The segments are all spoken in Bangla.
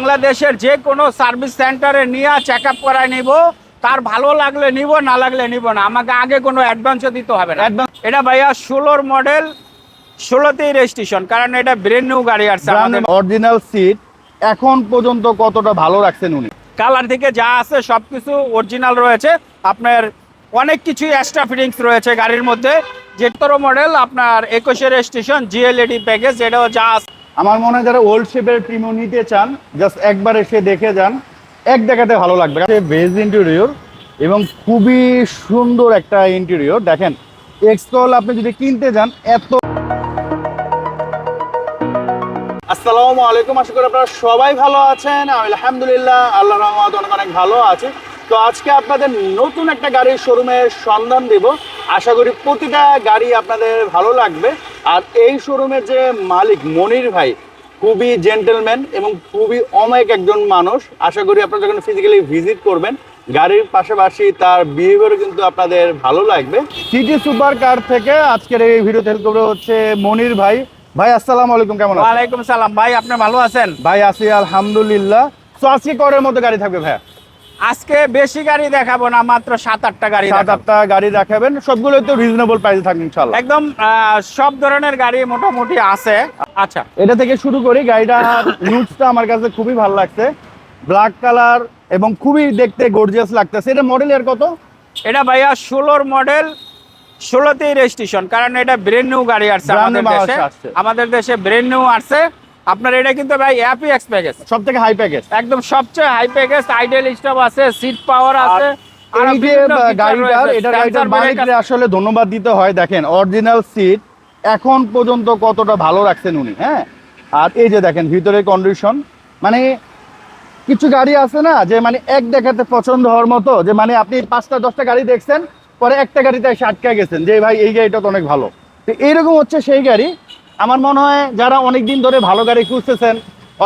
বাংলাদেশের যে কোনো সার্ভিস সেন্টারে নিয়ে চেক আপ করায় নিব। তার ভালো লাগলে নিব না লাগলে নিব না। আমাকে আগে কোনো অ্যাডভান্সও দিতে হবে না। এটা ভাইয়া ষোলোর মডেল ষোলোতেই রেজিস্ট্রেশন কারণ এটা ব্রেন নিউ গাড়ি আসছে আমাদের অরিজিনাল সিট এখন পর্যন্ত কতটা ভালো রাখছেন উনি? কালার থেকে যা আছে সবকিছু অরিজিনাল রয়েছে। আপনার অনেক কিছুই এক্সট্রা ফিটিংস রয়েছে গাড়ির মধ্যে। যেতর মডেল আপনার একুশে রেজিস্ট্রেশন জিএলএডি প্যাকেজ এটাও যা আছে আমার মনে হয় যারা ওল্ড শেপের প্রিমিও নিতে চান জাস্ট একবার এসে দেখে যান। এক দেখাতে ভালো লাগবে। বেজ ইন্টেরিয়র এবং খুবই সুন্দর একটা ইন্টেরিয়র দেখেন এক্সকল আপনি যদি কিনতে যান, এত আসসালামু আলাইকুম। আশা করি আপনারা সবাই ভালো আছেন। আমি আলহামদুলিল্লাহ আল্লাহ রহমত অনেক অনেক ভালো আছে। তো আজকে আপনাদের নতুন একটা গাড়ির শোরুমের সন্ধান দেব। আশা করি প্রতিটা গাড়ি আপনাদের ভালো লাগবে। আর এই শোরুমের যে মালিক মনির ভাই খুবই জেন্টেলম্যান এবং খুবই অমায়িক একজন মানুষ। আশা করি আপনারা যখন ফিজিক্যালি ভিজিট করবেন গাড়ির পাশাপাশি তার বিহেভিয়ারও কিন্তু আপনাদের ভালো লাগবে। সিটি সুপার কার থেকে আজকের এই ভিডিওতে হেল্প করবে হচ্ছে মনির ভাই। ভাই আসসালামু আলাইকুম কেমন আছেন? ওয়ালাইকুম সালাম। ভাই আপনি ভালো আছেন? ভাই আছি আলহামদুলিল্লাহ। তো আজকে করের মধ্যে গাড়ি থাকবে ভাইয়া? আজকে বেশি গাড়ি দেখাবো না মাত্র সাত আটটা গাড়ি সাত আটটা গাড়ি দেখাবেন সবগুলো তো রিজনেবল প্রাইসে থাকবে ইনশাল্লাহ একদম সব ধরনের গাড়ি মোটামুটি আছে। আচ্ছা। এটা থেকে শুরু করি গাড়িটা লুকসটা আমার কাছে খুবই ভালো লাগছে। ব্ল্যাক কালার এবং খুবই দেখতে গর্জিয়াস লাগতেছে। এটা মডেল এর কত? এটা ভাইয়া ষোলোর মডেল ষোলোতেই রেজিস্ট্রেশন কারণ এটা ব্রেন নিউ গাড়ি আসছে আমাদের দেশে। আমাদের দেশে ব্রেন নিউ আসছে। আপনার এটা কিন্তু ভাই অ্যাপি এক্স প্যাকেজ সব থেকে হাই প্যাকেজ একদম সবচেয়ে হাই প্যাকেজ আইডেল স্টপ আছে সিট পাওয়ার আছে। আরও এই যে গাড়িটার এটা গাড়িটার মালিককে আসলে ধন্যবাদ দিতে হয় দেখেন অরিজিনাল সিট এখন পর্যন্ত কতটা ভালো রাখছেন উনি হ্যাঁ? আর এই যে দেখেন ভিতরের কন্ডিশন মানে কিছু গাড়ি আছে না যে মানে এক দেখাতে পছন্দ হওয়ার মতো যে মানে আপনি পাঁচটা দশটা গাড়ি দেখছেন পরে একটা গাড়িতে এসে আটকা গেছেন যে ভাই এই গাড়িটা তো অনেক ভালো। তো এইরকম হচ্ছে সেই গাড়ি আমার মনে হয় যারা অনেক দিন ধরে ভালো গাড়ি খুঁজতেছেন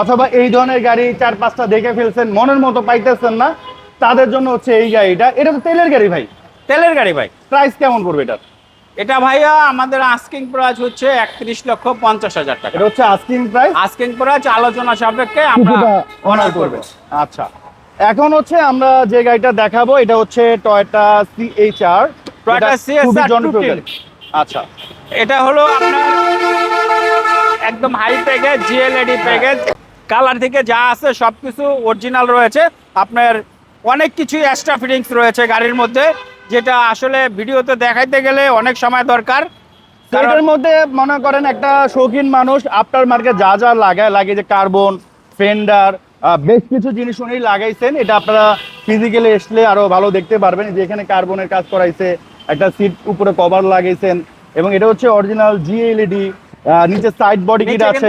অথবা এই ধরনের গাড়ি চার পাঁচটা দেখে ফেলছেন মনের মতো পাইতেছেন না তাদের জন্য হচ্ছে এই গাড়িটা। এটা তো তেলের গাড়ি ভাই। তেলের গাড়ি ভাই। প্রাইস কেমন পড়বে এটা এটা ভাইয়া আমাদের আস্কিং প্রাইস হচ্ছে একত্রিশ লক্ষ পঞ্চাশ হাজার টাকা। এটা হচ্ছে আস্কিং প্রাইস আস্কিং প্রাইস আলোচনা সাপেক্ষে আমরা অনার করবে। আচ্ছা। এখন হচ্ছে আমরা যে গাড়িটা দেখাবো এটা হচ্ছে টয়টা সিএইচআর Toyota CHR 210 আচ্ছা। এটা হলো আপনার একদম high package G L A D package colour থেকে যা আছে সবকিছু অরিজিনাল রয়েছে। আপনার অনেক কিছুই এক্সট্রা ফিটিংস রয়েছে গাড়ির মধ্যে যেটা আসলে ভিডিওতে দেখাইতে গেলে অনেক সময় দরকার। এটার মধ্যে মনে করেন একটা শৌখিন মানুষ আফটার মার্কেট যা যা লাগায় লাগে যে কার্বন ফেন্ডার বেশ কিছু জিনিস উনি লাগাইছেন। এটা আপনারা ফিজিক্যালি আসলে আরও ভালো দেখতে পারবেন যে এখানে কার্বনের কাজ করাইছে। একটা সিট উপরে কভার লাগাইছেন এবং এটা হচ্ছে অরিজিনাল জিএলইডি নিচে সাইড বডি কিট আছে।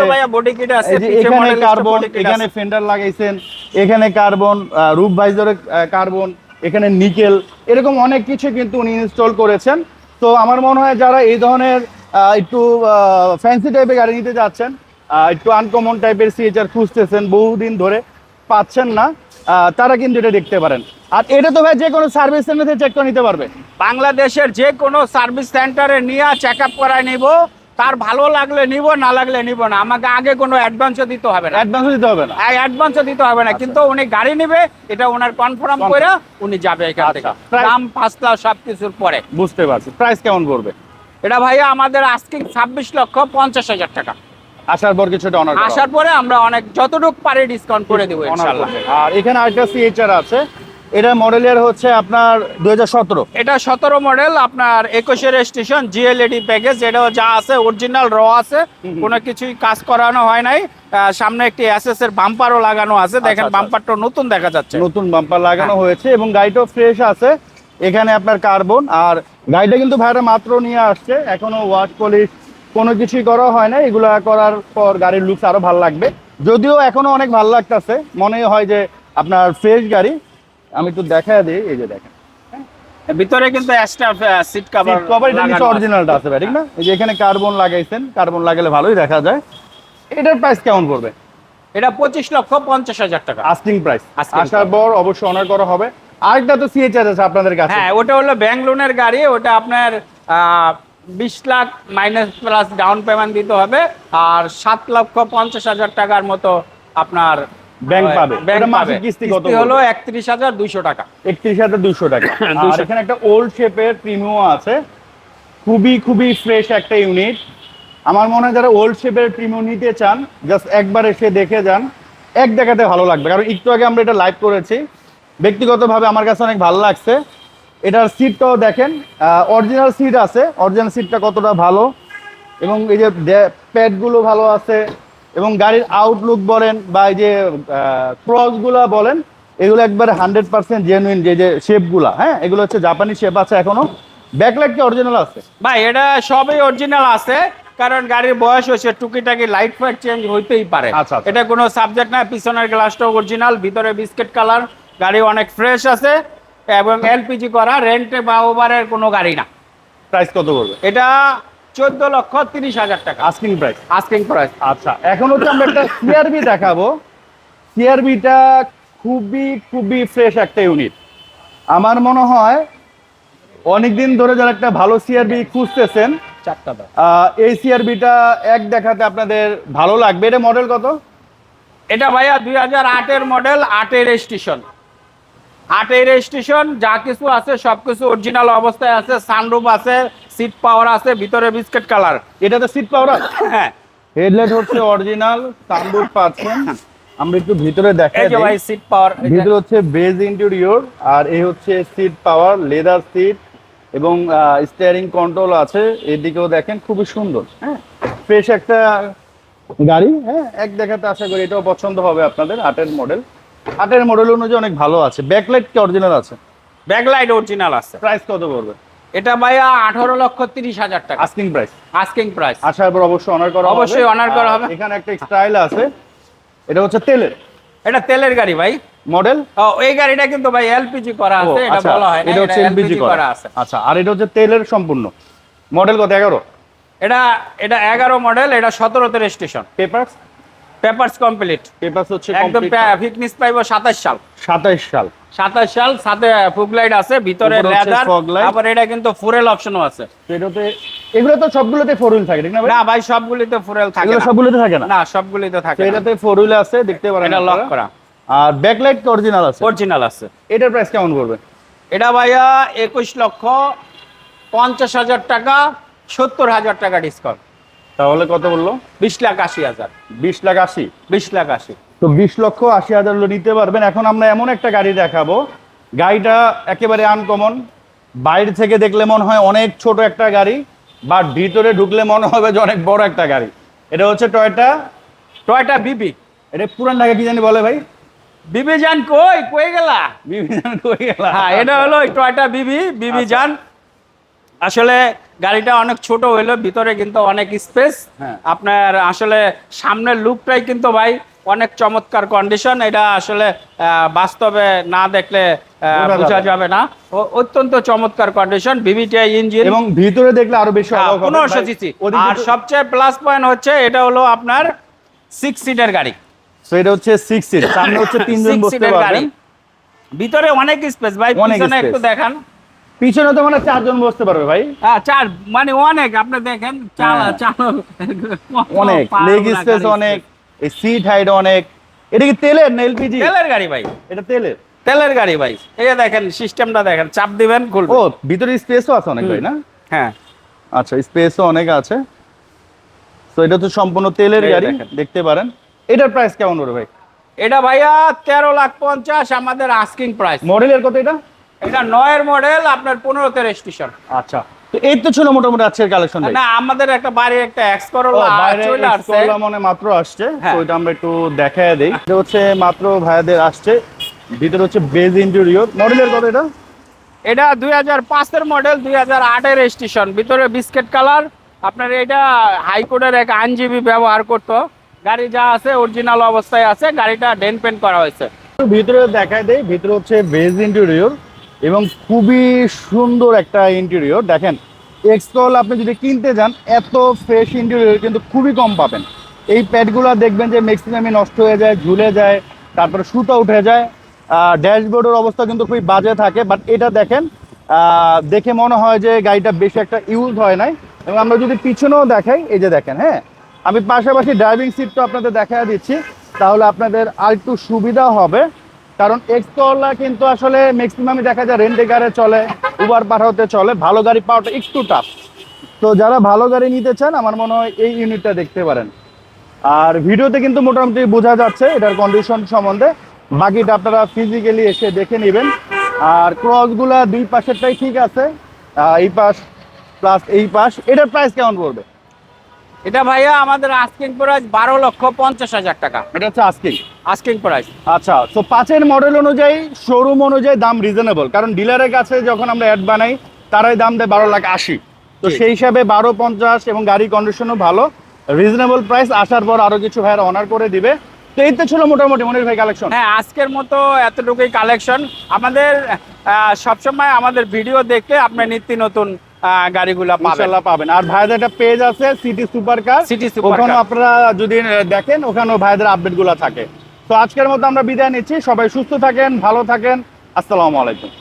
এখানে কার্বন এখানে ফেন্ডার লাগাইছেন এখানে কার্বন রুফ ভাইজারে কার্বন এখানে নিকেল এরকম অনেক কিছু কিন্তু উনি ইনস্টল করেছেন। তো আমার মনে হয় যারা এই ধরনের একটু ফ্যান্সি টাইপের গাড়ি নিতে যাচ্ছেন একটু আনকমন টাইপের সিএচআর খুঁজতেছেন বহুদিন ধরে পাচ্ছেন না তারা কিন্তু এটা দেখতে পারেন। আর এটা তো ভাই যে কোনো সার্ভিস সেন্টার থেকে চেক করে নিতে পারবে। বাংলাদেশের যে কোনো সার্ভিস সেন্টারে নিয়ে চেক আপ করায় নিব তার ভালো লাগলে নিব না লাগলে নিব না। আমাকে আগে কোনো অ্যাডভান্সও দিতে হবে না। অ্যাডভান্স দিতে হবে না। অ্যাডভান্সও দিতে হবে না। কিন্তু উনি গাড়ি নেবে এটা ওনার কনফার্ম করে উনি যাবে এখান থেকে। আচ্ছা। দাম পাঁচলা সব কিছুর পরে। বুঝতে পারছি। প্রাইস কেমন করবে এটা ভাইয়া আমাদের আজকে ছাব্বিশ লক্ষ পঞ্চাশ হাজার টাকা। আসার পর কিছুটা অনার আসার পরে আমরা অনেক যতটুকু পারি ডিসকাউন্ট করে দেবো ইনশাল্লাহ। আর এখানে আরেকটা সিএচআর আছে। এটা মডেলের হচ্ছে আপনার দুই হাজার সতেরো। এটা সতেরো মডেল আপনার একুশে রেজিস্ট্রেশন জিএলইডি প্যাকেজ এটাও যা আছে অরিজিনাল র আছে কোনো কিছুই কাজ করানো হয় নাই। সামনে একটি এসএস এর বাম্পারও লাগানো আছে। দেখেন আচ্ছা। বাম্পারটা নতুন দেখা যাচ্ছে। নতুন বাম্পার লাগানো হ্যাঁ। হয়েছে এবং গাড়িটাও ফ্রেশ আছে। এখানে আপনার কার্বন আর গাড়িটা কিন্তু ভাইরা মাত্র নিয়ে আসছে। এখনও ওয়াশ পলিশ কোনো কিছুই করা হয় না এগুলা করার পর গাড়ির লুকস আরও ভালো লাগবে। যদিও এখনও অনেক ভালো লাগতেছে মনে হয় যে আপনার ফ্রেশ গাড়ি। আমি একটু দেখা দিই এই যে দেখেন। ভিতরে কিন্তু এক্সট্রা সিট কভার কভার এটা নিচে অরিজিনালটা আছে। ভাই ঠিক না? এই যে এখানে কার্বন লাগাইছেন কার্বন লাগালে ভালোই দেখা যায়। এটার প্রাইস কেমন পড়বে? এটা পঁচিশ লক্ষ পঞ্চাশ হাজার টাকা। আস্টিং প্রাইস আসার পর অবশ্যই অনার করা হবে। আরেকটা তো সিএচআর আছে আপনাদের কাছে। হ্যাঁ ওটা হলো ব্যাংক লোনের গাড়ি ওটা আপনার বিশ lakh minus plus down payment দিতে হবে আর সাত লক্ষ পঞ্চাশ হাজার টাকার মতো আপনার ব্যাংক পাবে। ব্যাংক মাসিক কিস্তি কত হলো একত্রিশ হাজার দুইশো টাকা। একত্রিশ হাজার দুশো টাকা। আর এখানে একটা ওল্ড শেপের প্রিমিও আছে। খুবই খুবই ফ্রেশ একটা ইউনিট আমার মনে হয় যারা ওল্ড শেপের প্রিমিও নিতে চান জাস্ট একবার এসে দেখে যান। এক দেখাতে ভালো লাগবে। কারণ একটু আগে আমরা এটা লাইভ করেছি। ব্যক্তিগতভাবে আমার কাছে অনেক ভালো লাগছে। এটার সিটটাও দেখেন। অরিজিনাল সিট আছে। অরিজিনাল সিটটা কতটা ভালো। এবং এই যে প্যাডগুলো ভালো আছে। এবং গাড়ির আউটলুক বলেন বা এই যে ক্রসগুলা বলেন এগুলো একবার হান্ড্রেড পার্সেন্ট জেনুইন যে যে শেপগুলা হ্যাঁ? এগুলো হচ্ছে জাপানি শেপ আছে এখনও। ব্যাকলাইট কি অরিজিনাল আছে? ভাই এটা সবই অরিজিনাল আছে কারণ গাড়ির বয়স হয়েছে টুকিটাকি লাইট ফাইট চেঞ্জ হইতেই পারে। আচ্ছা, আচ্ছা। এটা কোনো সাবজেক্ট না পিছনের গ্লাসটা অরিজিনাল ভিতরে বিস্কিট কালার গাড়ি অনেক ফ্রেশ আছে। এবং এলপিজি করা রেন্টে বা ওভারের কোনো গাড়ি না। প্রাইস কত করবে? এটা চোদ্দ লক্ষ তিরিশ হাজার টাকা। আস্কিং প্রাইস আস্কিং প্রাইস আচ্ছা এখন হচ্ছে আমরা একটা সিআরবি দেখাবো। সিআরবিটা খুবই খুবই ফ্রেশ একটা ইউনিট আমার মনে হয় অনেকদিন ধরে যারা একটা ভালো সিআরবি খুঁজতেছেন এই সিআরবিটা এক দেখাতে আপনাদের ভালো লাগবে। এটা মডেল কত? এটা ভাইয়া দুই হাজার আটের মডেল আটের স্টেশন আটের স্টেশন যা কিছু আছে সব কিছু অরিজিনাল অবস্থায় আছে সানরুফ আছে সিট পাওয়ার আছে ভিতরে বিস্কিট কালার এটাতে সিট পাওয়ার আছে? হ্যাঁ। হেডলাইট হচ্ছে অরিজিনাল সানরুফ পাচ্ছেন। আমরা একটু ভিতরে দেখাই এই যে ভাই সিট পাওয়ার ভিতরে হচ্ছে বেজ ইন্টেরিয়র আর এই হচ্ছে সিট পাওয়ার লেদার সিট এবং স্টিয়ারিং কন্ট্রোল আছে। এদিকেও দেখেন খুবই সুন্দর। হ্যাঁ। ফ্রেশ একটা গাড়ি হ্যাঁ এক দেখাতে আশা করি এটাও পছন্দ হবে আপনাদের আটের মডেল আটের মডেল অনুযায়ী অনেক ভালো আছে। ব্যাকলাইট কি অরিজিনাল আছে? ব্যাকলাইট অরিজিনাল আছে। প্রাইস কত পড়বে? এটা ভাইয়া আঠারো লক্ষ তিরিশ হাজার টাকা। আস্কিং প্রাইস আস্কিং প্রাইস আসার পর অবশ্যই অনার করা হবে। অবশ্যই honor করা হবে। এখানে একটা স্টাইল আছে। এটা হচ্ছে তেলের। এটা তেলের গাড়ি ভাই। মডেল ও এই গাড়িটা কিন্তু ভাই এলপিজি করা আছে এটা বলা হয় এটা হচ্ছে এলপিজি করা। আছে। আচ্ছা আর এটা হচ্ছে তেলের সম্পূর্ণ। মডেল কত এগারো? এটা এটা এগারো মডেল এটা সতেরোতে registration papers papers complete papers হচ্ছে একদম ফিটনেস পাইবো সাতাশ সাল। সাতাইশ সাল। সাতাশ সাল সাথে ফুগ লাইট আছে ভিতরে লেদার আবার এটা কিন্তু ফুরেল অপশনও আছে। এটাতে এগুলো তো সবগুলোতে ফোর হুইল থাকে না ভাই? না ভাই সবগুলিতে ফুরেল থাকে না। সবগুলোতে থাকে না? না সবগুলিতে থাকে এটাতে ফোর হুইল আছে দেখতে পারেন এটা লক করা। আর ব্যাকলাইট তো অরিজিনাল আছে। অরিজিনাল আছে। এটার প্রাইস কেমন পড়বে? এটা ভাইয়া একুশ লক্ষ পঞ্চাশ হাজার টাকা সত্তর হাজার টাকা ডিসকাউন্ট তাহলে কত বলল? বিশ লাখ আশি হাজার। বিশ লাখ আশি? বিশ লাখ আশি। তো বিশ লক্ষ আশি হাজার নিতে পারবেন। এখন আমরা এমন একটা গাড়ি দেখাবো। গাড়িটা একেবারে আনকমন বাইরে থেকে দেখলে মনে হয় অনেক ছোট একটা গাড়ি বা ভিতরে ঢুকলে মনে হবে যে অনেক বড় একটা গাড়ি। এটা হচ্ছে টয়টা টয়টা বিবি এটা পুরান ঢাকা কি জানি বলে ভাই? বিবি জান কই? কই গেলা? বিভিন্ন কই গেলা? হ্যাঁ এটা হলো টয়টা বিবি বিবি আচ্ছা। যান আসলে গাড়িটা অনেক ছোট হইল ভিতরে কিন্তু অনেক স্পেস হ্যাঁ। আপনার আসলে সামনের লুকটাই কিন্তু ভাই অনেক চমৎকার কন্ডিশন এটা আসলে বাস্তবে না দেখলে বোঝা যাবে। না। অত্যন্ত চমৎকার কন্ডিশন বিবিটিআই ইঞ্জিন এবং ভিতরে দেখলে আরও বেশি হ্যাঁ, পনেরোশো সিসি আর সবচেয়ে প্লাস পয়েন্ট হচ্ছে এটা হলো আপনার সিক্স সিটের গাড়ি। So এটা হচ্ছে সিক্স সিট সামনে হচ্ছে তিনজন বসতে পারবেন। ভিতরে অনেক স্পেস ভাই পিছনে একটু দেখান। পিছনে তো মানে চারজন বসতে পারবে ভাই। হ্যাঁ, চার মানে অনেক আপনি দেখেন হ্যাঁ। অনেক লেগ স্পেস অনেক এই সিট হাইট অনেক। এটা কি তেলের না এলপিজি তেলের গাড়ি ভাই। এটা তেলের। তেলের গাড়ি ভাই। এই দেখেন সিস্টেমটা দেখেন চাপ দিবেন খুলবে ও ভিতরে স্পেসও আছে অনেক ভাই না? হ্যাঁ। আচ্ছা স্পেসও অনেক আছে। তো এটা তো সম্পূর্ণ তেলের গাড়ি। দেখতে পারেন। এটার প্রাইস কেমন হবে ভাই? এটা ভাইয়া তেরো লাখ পঞ্চাশ আমাদের আস্কিং প্রাইস মডেলের কত এটা? এটা নয়ের মডেল আপনার পনেরোতে রেজিস্ট্রেশন আচ্ছা। তো এই তো ছিল মোটামুটি আজকের কালেকশন না আমাদের একটা বাড়ির একটা এক্স করোলা চলে আসছে। মনে মাত্র আসছে হ্যাঁ। তো ওইটা আমরা একটু দেখায় দেই। এটা হচ্ছে মাত্র ভাইয়াদের আসছে ভিতরে হচ্ছে বেজ ইন্টেরিয়র মডেলের কত এটা? এটা দুই হাজার পাঁচের মডেল দুই হাজার আটের রেজিস্ট্রেশন ভিতরে বিস্কিট কালার আপনার এটা হাইকোর্টের এক আইনজীবী ব্যবহার করতো। গাড়ি যা আছে অরিজিনাল অবস্থায় আছে গাড়িটা ডেন পেন্ট করা হয়েছে। ভিতরে দেখায় দেই ভিতরে হচ্ছে বেজ ইন্টেরিয়র এবং খুবই সুন্দর একটা ইন্টেরিয়র দেখেন এক্সকল আপনি যদি কিনতে যান, এত ফ্রেশ ইন্টেরিয়র কিন্তু খুবই কম পাবেন। এই প্যাডগুলো দেখবেন যে ম্যাক্সিমামই নষ্ট হয়ে যায়, ঝুলে যায়, তারপরে সুতা উঠে যায়। ড্যাশবোর্ডের অবস্থা কিন্তু খুবই বাজে থাকে বাট এটা দেখেন দেখে মনে হয় যে গাড়িটা বেশি একটা ইউজ হয় নাই। এবং আমরা যদি পিছনেও দেখাই, এই যে দেখেন হ্যাঁ? আমি পাশাপাশি ড্রাইভিং সিটটা আপনাদের দেখা দিচ্ছি, তাহলে আপনাদের আর একটু সুবিধা হবে। কারণ এক্সকলা কিন্তু আসলে ম্যাক্সিমামই দেখা যায় রেন্টে গাড়ি চলে উবার পাঠাতে চলে ভালো গাড়ি পাওয়াটা একটু টাফ তো যারা ভালো গাড়ি নিতে চান আমার মনে হয় এই ইউনিটটা দেখতে পারেন। আর ভিডিওতে কিন্তু মোটামুটি বোঝা যাচ্ছে এটার কন্ডিশন সম্বন্ধে। বাকিটা আপনারা ফিজিক্যালি এসে দেখে নেবেন। আর ক্রসগুলা দুই পাশেরটাই ঠিক আছে। এই পাশ প্লাস এই পাশ এটার প্রাইস কেমন পড়বে? এটা ভাইয়া আমাদের আস্কিং প্রাইস বারো লক্ষ পঞ্চাশ হাজার টাকা। এটা হচ্ছে আজকে আস্কিং প্রাইস আচ্ছা তো পাঁচের মডেল অনুযায়ী শোরুম অনুযায়ী দাম রিজনেবল কারণ ডিলারের কাছে যখন আমরা অ্যাড বানাই তারাই দাম দেয় বারো লাখ আশি। তো সেই হিসাবে বারো পঞ্চাশ এবং গাড়ি কন্ডিশনও ভালো। রিজনেবল প্রাইস আসার পর আরও কিছু ভাইয়ের অনার করে দিবে। তো এই তো ছিল মোটামুটি মনির ভাই কালেকশন হ্যাঁ আজকের মতো এতটুকুই কালেকশন আমাদের সবসময় আমাদের ভিডিও দেখে আপনি নিত্য নতুন গাড়িগুলা পাবেন। ইনশাল্লাহ পাবেন। আর ভাইদের একটা পেজ আছে city super car city super ওখানে আপনারা যদি দেখেন ওখানেও ভাইদের আপডেটগুলা থাকে। তো আজকের মতো আমরা বিদায় নিচ্ছি। সবাই সুস্থ থাকেন ভালো থাকেন। আসসালামু আলাইকুম।